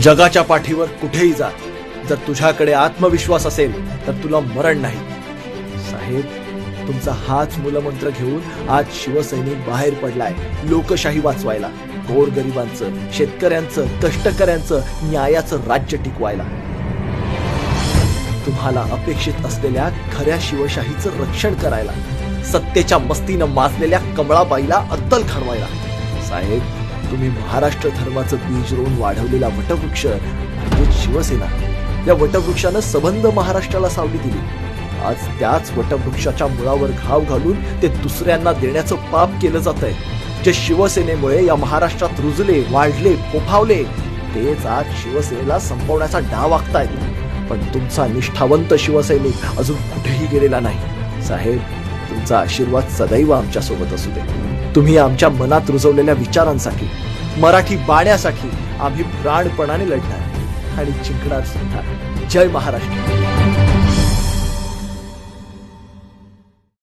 जगाच्या पाठीवर कुठेही जा. जर तुझ्याकडे आत्मविश्वास असेल तर तुला मरण नाही. साहेब तुमचा हाच मूलमंत्र घेऊन आज शिवसैनिक बाहेर पडलाय. लोकशाही वाचवायला. गोरगरिबांचं शेतकऱ्यांचं कष्टकऱ्यांचं न्यायाचं राज्य टिकवायला. तुम्हाला अपेक्षित असलेल्या खऱ्या शिवशाहीचं रक्षण करायला. सत्तेच्या मस्तीनं माजलेल्या कमळाबाईला अद्दल खाणवायला साहेब तुम्ही महाराष्ट्र धर्माचं बीज रोवून वाढवलेला वटवृक्ष म्हणजे शिवसेना. या वटवृक्षानं सबंध महाराष्ट्राला सावली दिली. आज त्याच वटवृक्षाच्या मुळावर घाव घालून ते दुसऱ्यांना देण्याचं पाप केलं जात आहे जे शिवसेनेमुळे या महाराष्ट्रात रुजले वाढले फोफावले तेच आज शिवसेनेला संपवण्याचा डाव आखतायत पण तुमचा निष्ठावंत शिवसैनिक अजून कुठेही गेलेला नाही. साहेब तुमचा आशीर्वाद सदैव आमच्यासोबत असू दे. तुम्ही आमच्या मनात रुजवलेल्या विचारांसाठी मराठी बाण्यासाठी आम्ही प्राणपणाने लढणार आणि जिंकणार सुद्धा. जय महाराष्ट्र.